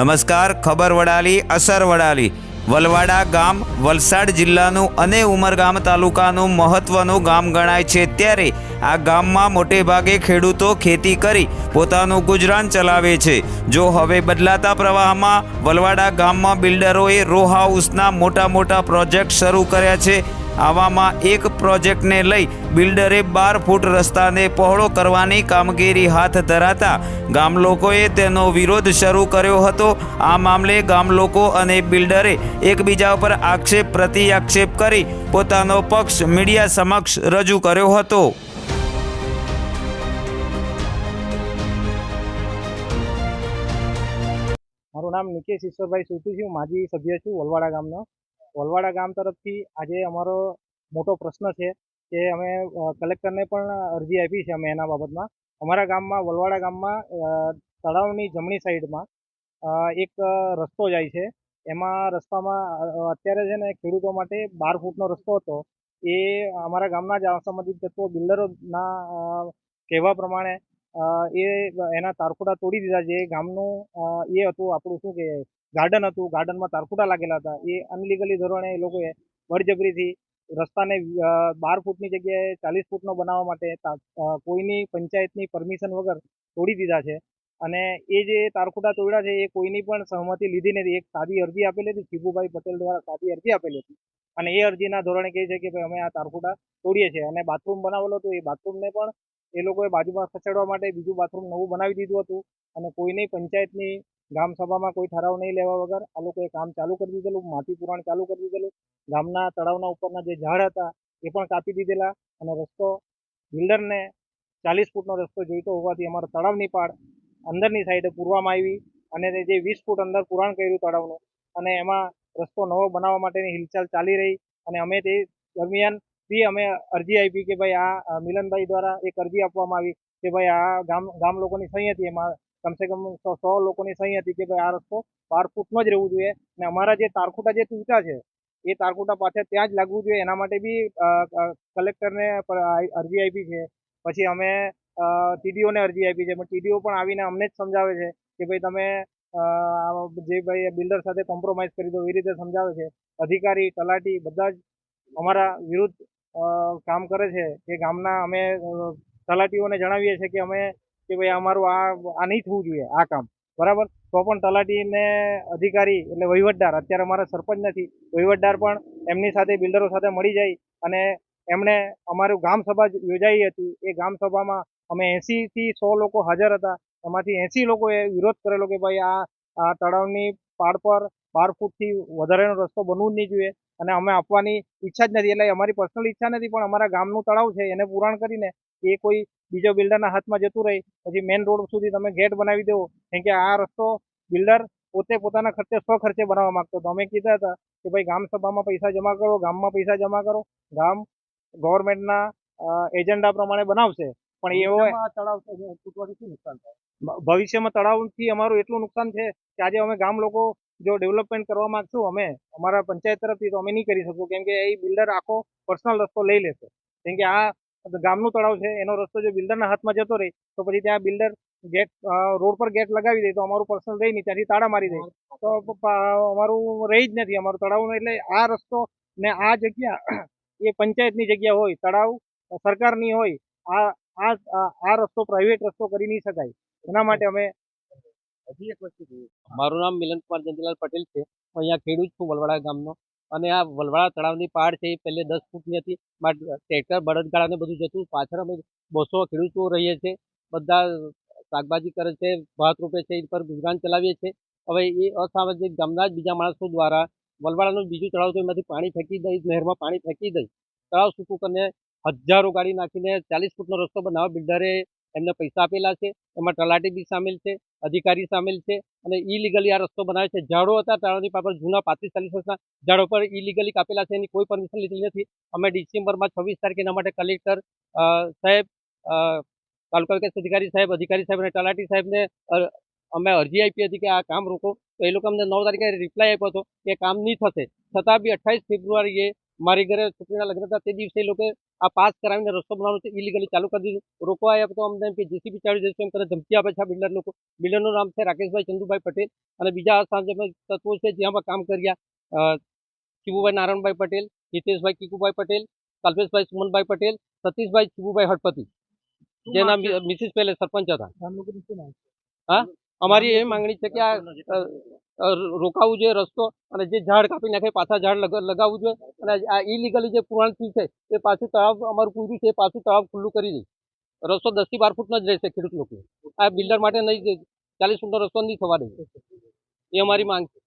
નમસ્કાર, ખબર વડાલી, અસર વડાલી. વલવાડા ગામ, વલસાડ જિલ્લાનું અને ઉમરગામ તાલુકાનું મહત્વનું ગામ ગણાય છે. ત્યારે આ ગામમાં મોટે ભાગે ખેડૂતો ખેતી કરી પોતાનું ગુજરાન ચલાવે છે. જો હવે બદલાતા પ્રવાહમાં વલવાડા ગામમાં બિલ્ડરોએ રો હાઉસના મોટા મોટા પ્રોજેક્ટ શરૂ કર્યા છે આવામાં એક પ્રોજેક્ટને લઈ બિલ્ડરે બાર ફૂટ રસ્તાને પહોળો કરવાની કામગીરી હાથ ધરાતા ગામલોકોએ તેનો વિરોધ શરૂ કર્યો હતો. આ મામલે ગામલોકો અને બિલ્ડરે એકબીજા ઉપર આક્ષેપ પ્રતિ આક્ષેપ કરી પોતાનો પક્ષ મીડિયા સમક્ષ રજૂ કર્યો હતો. મારું નામ નિકેશ ઈશ્વરભાઈ સુતી છે માજી સભ્ય છું વલવાડા ગામનો. વલવાડા ગામ તરફથી આજે અમારો મોટો પ્રશ્ન છે કે અમે કલેક્ટરને પણ અરજી આપી છે અમે એના બાબતમાં. અમારા ગામમાં, વલવાડા ગામમાં તળાવની જમણી સાઈડમાં એક રસ્તો જાય છે. એમાં રસ્તામાં અત્યારે છે ને ખેડૂતો માટે બાર ફૂટનો રસ્તો હતો. એ અમારા ગામના જ સંબંધિત તત્વો, બિલ્ડરોના કહેવા પ્રમાણે એ એના તારકુડા તોડી દીધા છે. ગામનું એ હતું, આપણું શું કે, ગાર્ડન હતું. ગાર્ડનમાં તારકુડા લાગેલા હતા. એ અનલીગલી ધોરણે એ લોકોએ બળજબરીથી રસ્તાને બાર ફૂટની જગ્યાએ ચાલીસ ફૂટનો બનાવવા માટે કોઈની પંચાયતની પરમિશન વગર તોડી દીધા છે. અને એ જે તારકુડા તોડ્યા છે, એ કોઈની પણ સહમતિ લીધી નથી. એક સાદી અરજી આપેલી હતી શિભુભાઈ પટેલ દ્વારા સાદી અરજી આપેલી હતી. અને એ અરજીના ધોરણે કહે છે કે ભાઈ, અમે આ તારકુડા તોડીએ છીએ. અને બાથરૂમ બનાવેલો હતો. એ બાથરૂમને પણ એ લોકોએ બાજુમાં ખસેડવા માટે બીજું બાથરૂમ નવું બનાવી દીધું હતું અને કોઈની પંચાયતની ગામ સભામાં કોઈ ઠરાવ નહીં લેવા વગર આ લોકોએ કામ ચાલુ કરી દીધેલું, માટી પુરાણ ચાલુ કરી દીધેલું, ગામના તળાવના ઉપરના જે ઝાડ હતા એ પણ કાપી દીધેલા અને રસ્તો બિલ્ડરને ચાલીસ ફૂટનો રસ્તો જોઈતો હોવાથી અમારા તળાવની પાડ અંદરની સાઈડે પૂરવામાં આવી અને જે વીસ ફૂટ અંદર પુરાણ કર્યું તળાવનું અને એમાં રસ્તો નવો બનાવવા માટેની હિલચાલ ચાલી રહી અને અમે તે દરમિયાન બી અમે અરજી આપી કે ભાઈ આ મિલનભાઈ દ્વારા એક અરજી આપવામાં આવી કે ભાઈ આ ગામ ગામ લોકોની સહી હતી. એમાં કમસે કમ સો સો લોકોની સહી હતી કે ભાઈ આ રસ્તો બાર ફૂટનો જ રહેવું જોઈએ. અને અમારા જે તારખુટા જે તૂટા છે, એ તારખુટા પાછળ ત્યાં જ લાગવું જોઈએ. એના માટે બી કલેક્ટરને અરજી આપી છે. પછી અમે ટીડીઓને અરજી આપી છે. પણ ટીડીઓ પણ આવીને અમને જ સમજાવે છે કે ભાઈ તમે જે ભાઈ બિલ્ડર સાથે કોમ્પ્રોમાઇઝ કરી દો, એ રીતે સમજાવે છે. અધિકારી, તલાટી બધા જ અમારા વિરુદ્ધ કામ કરે છે એ ગામના અમે તલાટીઓને જણાવીએ છીએ કે અમે કે ભાઈ અમારું આ આ નહીં થવું જોઈએ, આ કામ. બરાબર? તો પણ તલાટીને અધિકારી એટલે વહીવટદાર, અત્યારે અમારા સરપંચ નથી, વહીવટદાર પણ એમની સાથે, બિલ્ડરો સાથે મળી જાય અને એમણે અમારું ગામ સભા યોજાઈ હતી. એ ગામ સભામાં અમે એંસીથી સો લોકો હાજર હતા. એમાંથી એંસી લોકોએ વિરોધ કરેલો કે ભાઈ આ આ તળાવની પાડ પર બાર ફૂટથી વધારેનો રસ્તો બનવું જ નહીં જોઈએ. અને અમે આપવાની ઈચ્છા જ નથી. એટલે અમારી પર્સનલ ઈચ્છા નથી પણ અમારા ગામનું તળાવ છે એને પૂરણ કરીને એ કોઈ બીજો બિલ્ડરના હાથમાં જતું રહી પછી મેઇન રોડ સુધી તમે ગેટ બનાવી દો. કેમ કે આ રસ્તો બિલ્ડર પોતે પોતાના ખર્ચે સ્વ ખર્ચે બનાવવા માંગતો. હતો અમે કીધા હતા કે ભાઈ ગામ સભામાં પૈસા જમા કરો ગામમાં પૈસા જમા કરો. ગામ ગવર્મેન્ટના એજન્ડા પ્રમાણે બનાવશે. પણ એવો ભ- ભવિષ્યમાં તળાવથી અમારું એટલું નુકસાન છે કે આજે અમે ગામ લોકો જો ડેવલપમેન્ટ કરવા માંગશું અમે, અમારા પંચાયત તરફથી તો અમે નહીં કરી શકું, કેમ કે એ બિલ્ડર આખો પર્સનલ રસ્તો લઈ લેશે. કેમ કે આ ગામનું તળાવ છે, એનો રસ્તો જો બિલ્ડરના હાથમાં જતો રહે, તો પછી ત્યાં બિલ્ડર ગેટ રોડ પર ગેટ લગાવી દે, તો અમારું પર્સનલ રહી નહીં, ત્યાંથી તાળા મારી દે. તો અમારું રહી જ નથી, અમારું તળાવનું એટલે આ રસ્તો ને આ જગ્યા, એ પંચાયતની જગ્યા હોય, તળાવ, સરકારની હોય, આ- આ રસ્તો પ્રાઇવેટ રસ્તો કરી નહીં શકાય. એના માટે અમે હજી એક વસ્તુ જોઈએ મારું નામ મિલન કુમાર જયંતિલાલ પટેલ છે. હું અહીંયા ખેડૂત છું વલવાડા ગામનો. અને આ વલવાડા તળાવની પાડ છે એ પહેલે દસ ફૂટની હતી. માટ- ટ્રેક્ટર બળદગાડાને બધું જતું. પાછળ અમે બસો ખેડૂતો રહીએ છીએ. બધા શાકભાજી કરે છે ભાત રોપે છે એ પર ગુજરાન ચલાવીએ છીએ. હવે એ અસામાજિક ગામના જ બીજા માણસો દ્વારા વલવાડાનું બીજું તળાવ તો એમાંથી પાણી ફેંકી દઈ નહેરમાં પાણી ફેંકી દઈ. તળાવ સૂકું કરીને હજારો ગાડી નાખીને ચાલીસ ફૂટનો રસ્તો બનાવવા બિલ્ડરે એમને પૈસા આપેલા છે, એમાં તલાટી બી સામેલ છે, અધિકારી સામેલ છે અને ઇલીગલી આ રસ્તો બનાવે છે. ઝાડો હતા તળાવની પાછળ જૂના પાંત્રીસ ચાલીસ વર્ષના ઝાડો પર ઇલીગલી કાપેલા છે, એની કોઈ પરમિશન લીધી નથી. અમે ડિસેમ્બરમાં છવ્વીસ તારીખે એના માટે કલેક્ટર સાહેબ તાલુકા વિકાસ અધિકારી સાહેબ અધિકારી સાહેબ અને તલાટી સાહેબને અમે અરજી આપી હતી કે આ કામ રોકો. તો એ લોકો અમને નવ તારીખે રિપ્લાય આપ્યો હતો કે કામ નહીં થશે. છતાં બી અઠ્ઠાવીસ ફેબ્રુઆરીએ મારી ઘરે છોકરીના લગ્ન હતા તે દિવસે એ લોકો આ પાસ કરાવીને રસ્તો બનાવવાનો છે ઇલીગલી ચાલુ કરી દીધું. રોકવા આવ્યા તો અમને એમ કે જેસીબી ચાલી જશે એમ કરે ધમકી આપે છે આ બિલ્ડર લોકો. બિલ્ડરનું નામ છે રાકેશભાઈ ચંદુભાઈ પટેલ અને બીજા અસામાજિક તત્વો છે જ્યાં પણ કામ કર્યા. અ, શિવુભાઈ નારાયણભાઈ પટેલ હિતેશભાઈ કીકુભાઈ પટેલ કલ્પેશભાઈ સુમનભાઈ પટેલ સતીશભાઈ શિવુભાઈ હડપતિ. જેના મિ- મિસિસ પહેલે સરપંચ હતા. ગામ લોકોનું શું નામ હા? અમારી એ માંગણી છે કે આ રોકાવવું જોઈએ રસ્તો અને જે ઝાડ કાપી નાખે પાછા ઝાડ લગાવવું જોઈએ અને આ ઇલીગલી જે પુરાણથી છે, એ પાછું તળાવ અમારું પૂર્યું છે, એ પાછું તળાવ ખુલ્લું કરી દે. રસ્તો દસથી બાર ફૂટનો જ રહેશે ખેડૂત લોકો. આ બિલ્ડર માટે નહીં ચાલીસ ફૂટનો રસ્તો નહીં થવા દે. એ અમારી માંગ છે.